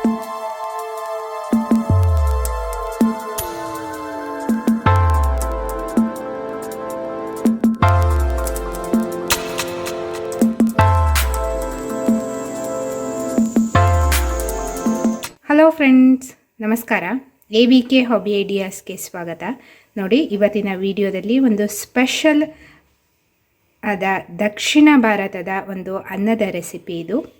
Hello friends ನಮಸ್ಕಾರ. A V K hobby ಐಡಿಯಾಸ್ಗೆ ಸ್ವಾಗತ. ನೋಡಿ, ಇವತ್ತಿನ ವಿಡಿಯೋದಲ್ಲಿ ಒಂದು ಸ್ಪೆಷಲ್ ಆದ ದಕ್ಷಿಣ ಭಾರತದ ಒಂದು ಅನ್ನದ ರೆಸಿಪಿ ಇದು.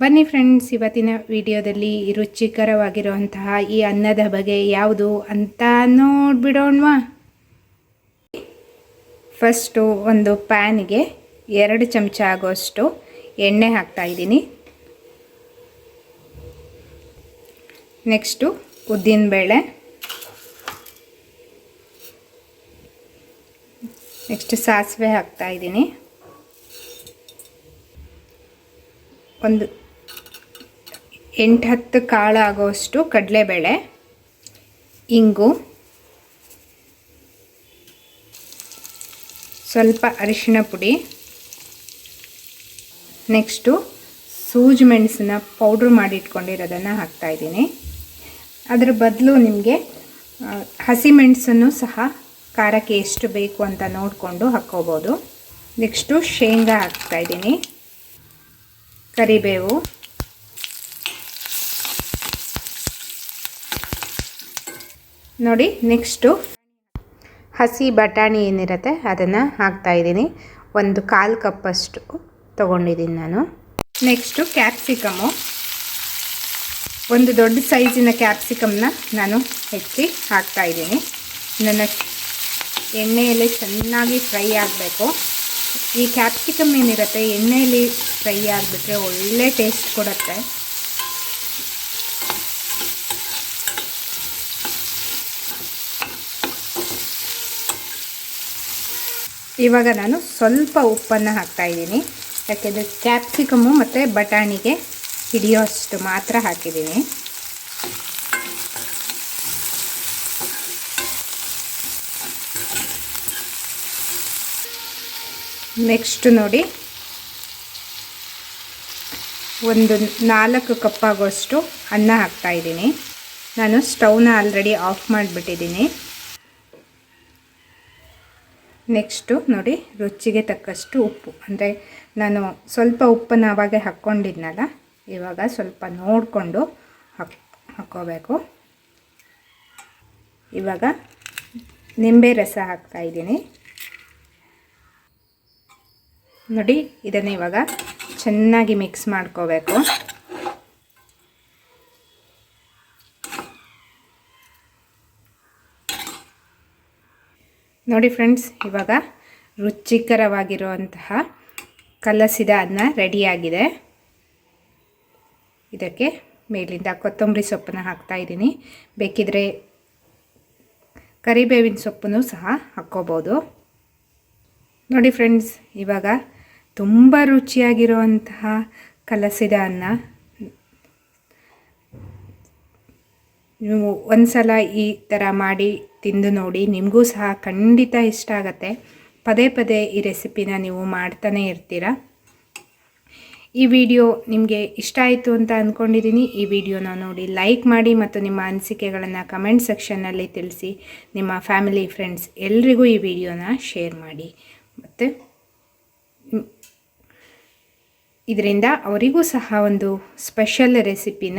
ಬನ್ನಿ ಫ್ರೆಂಡ್ಸ್ ಇವತ್ತಿನ ವಿಡಿಯೋದಲ್ಲಿ ರುಚಿಕರವಾಗಿರುವಂತಹ ಈ ಅನ್ನದ ಬಗೆ ಯಾವುದು ಅಂತ ನೋಡಿಬಿಡೋಣವಾ? ಫಸ್ಟು ಒಂದು ಪ್ಯಾನಿಗೆ ಎರಡು ಚಮಚ ಆಗೋಷ್ಟು ಎಣ್ಣೆ ಹಾಕ್ತಾ ಇದ್ದೀನಿ. ನೆಕ್ಸ್ಟು ಉದ್ದಿನಬೇಳೆ. ನೆಕ್ಸ್ಟ್ ಸಾಸಿವೆ ಹಾಕ್ತಾ ಇದ್ದೀನಿ. ಒಂದು ಎಂಟು ಹತ್ತು ಕಾಳು ಆಗೋಷ್ಟು ಕಡಲೆಬೇಳೆ, ಇಂಗು, ಸ್ವಲ್ಪ ಅರಿಶಿಣ ಪುಡಿ, ನೆಕ್ಸ್ಟು ಸೂಜಿ ಮೆಣಸನ್ನ ಪೌಡ್ರ್ ಮಾಡಿ ಇಟ್ಕೊಂಡಿರೋದನ್ನು ಹಾಕ್ತಾಯಿದ್ದೀನಿ ಅದರ ಬದಲು ನಿಮಗೆ ಹಸಿಮೆಣಸನ್ನು ಸಹ ಖಾರಕ್ಕೆ ಎಷ್ಟು ಬೇಕು ಅಂತ ನೋಡಿಕೊಂಡು ಹಾಕ್ಕೋಬೋದು. ನೆಕ್ಸ್ಟು ಶೇಂಗಾ ಹಾಕ್ತಾಯಿದ್ದೀನಿ ಕರಿಬೇವು. ನೋಡಿ ನೆಕ್ಸ್ಟು ಹಸಿ ಬಟಾಣಿ ಏನಿರುತ್ತೆ ಅದನ್ನು ಹಾಕ್ತಾಯಿದ್ದೀನಿ ಒಂದು ಕಾಲು ಕಪ್ಪಷ್ಟು ತೊಗೊಂಡಿದ್ದೀನಿ ನಾನು. ನೆಕ್ಸ್ಟು ಕ್ಯಾಪ್ಸಿಕಮು ಒಂದು ದೊಡ್ಡ ಸೈಜಿನ ಕ್ಯಾಪ್ಸಿಕಮ್ನ ನಾನು ಹೆಚ್ಚಿ ಹಾಕ್ತಾಯಿದ್ದೀನಿ ನನ್ನ ಎಣ್ಣೆಯಲ್ಲಿ ಚೆನ್ನಾಗಿ ಫ್ರೈ ಆಗಬೇಕು. ಈ ಕ್ಯಾಪ್ಸಿಕಮ್ ಏನಿರುತ್ತೆ, ಎಣ್ಣೆಯಲ್ಲಿ ಫ್ರೈ ಆಗಿಬಿಟ್ರೆ ಒಳ್ಳೆ ಟೇಸ್ಟ್ ಕೊಡುತ್ತೆ. ಇವಾಗ ನಾನು ಸ್ವಲ್ಪ ಉಪ್ಪನ್ನು ಹಾಕ್ತಾಯಿದ್ದೀನಿ ಯಾಕೆಂದರೆ ಕ್ಯಾಪ್ಸಿಕಮು ಮತ್ತು ಬಟಾಣಿಗೆ ಹಿಡಿಯೋಷ್ಟು ಮಾತ್ರ ಹಾಕಿದ್ದೀನಿ. ನೆಕ್ಸ್ಟ್ ನೋಡಿ, ಒಂದು ನಾಲ್ಕು ಕಪ್ಪಾಗುವಷ್ಟು ಅನ್ನ ಹಾಕ್ತಾಯಿದ್ದೀನಿ ನಾನು ಸ್ಟವ್ನ ಆಲ್ರೆಡಿ ಆಫ್ ಮಾಡಿಬಿಟ್ಟಿದ್ದೀನಿ. ನೆಕ್ಸ್ಟು ನೋಡಿ ರುಚಿಗೆ ತಕ್ಕಷ್ಟು ಉಪ್ಪು. ಅಂದರೆ ನಾನು ಸ್ವಲ್ಪ ಉಪ್ಪನ್ನು ಆವಾಗೆ ಹಾಕ್ಕೊಂಡಿದ್ನಲ್ಲ, ಇವಾಗ ಸ್ವಲ್ಪ ನೋಡಿಕೊಂಡು ಹಾಕ್, ಹಾಕ್ಕೋಬೇಕು. ಇವಾಗ ನಿಂಬೆ ರಸ ಹಾಕ್ತಾಯಿದ್ದೀನಿ ನೋಡಿ, ಇದನ್ನು ಇವಾಗ ಚೆನ್ನಾಗಿ ಮಿಕ್ಸ್ ಮಾಡ್ಕೋಬೇಕು. ನೋಡಿ ಫ್ರೆಂಡ್ಸ್, ಇವಾಗ ರುಚಿಕರವಾಗಿರುವಂತಹ ಕಲಸಿದ ಅನ್ನ ರೆಡಿಯಾಗಿದೆ ಇದಕ್ಕೆ ಮೇಲಿಂದ ಕೊತ್ತಂಬರಿ ಸೊಪ್ಪನ್ನು ಹಾಕ್ತಾಯಿದ್ದೀನಿ ಬೇಕಿದ್ರೆ ಕರಿಬೇವಿನ ಸೊಪ್ಪನ್ನು ಸಹ ಹಾಕ್ಕೋಬೋದು. ನೋಡಿ ಫ್ರೆಂಡ್ಸ್, ಇವಾಗ ತುಂಬ ರುಚಿಯಾಗಿರುವಂತಹ ಕಲಸಿದ ಅನ್ನ. ನೀವು ಒಂದು ಸಲ ಈ ಥರ ಮಾಡಿ ತಿಂದು ನೋಡಿ ನಿಮಗೂ ಸಹ ಖಂಡಿತ ಇಷ್ಟ ಆಗುತ್ತೆ. ಪದೇ ಪದೇ ಈ ರೆಸಿಪಿನ ನೀವು ಮಾಡ್ತಾನೆ ಇರ್ತೀರ? ಈ ವಿಡಿಯೋ ನಿಮಗೆ ಇಷ್ಟ ಆಯಿತು ಅಂತ ಅಂದ್ಕೊಂಡಿದ್ದೀನಿ ಈ ವಿಡಿಯೋನ ನೋಡಿ ಲೈಕ್ ಮಾಡಿ ಮತ್ತು ನಿಮ್ಮ ಅನಿಸಿಕೆಗಳನ್ನು ಕಮೆಂಟ್ ಸೆಕ್ಷನ್ನಲ್ಲಿ ತಿಳಿಸಿ. ನಿಮ್ಮ ಫ್ಯಾಮಿಲಿ, ಫ್ರೆಂಡ್ಸ್ ಎಲ್ರಿಗೂ ಈ ವಿಡಿಯೋನ ಶೇರ್ ಮಾಡಿ. ಮತ್ತು ಇದರಿಂದ ಅವರಿಗೂ ಸಹ ಒಂದು ಸ್ಪೆಷಲ್ ರೆಸಿಪಿನ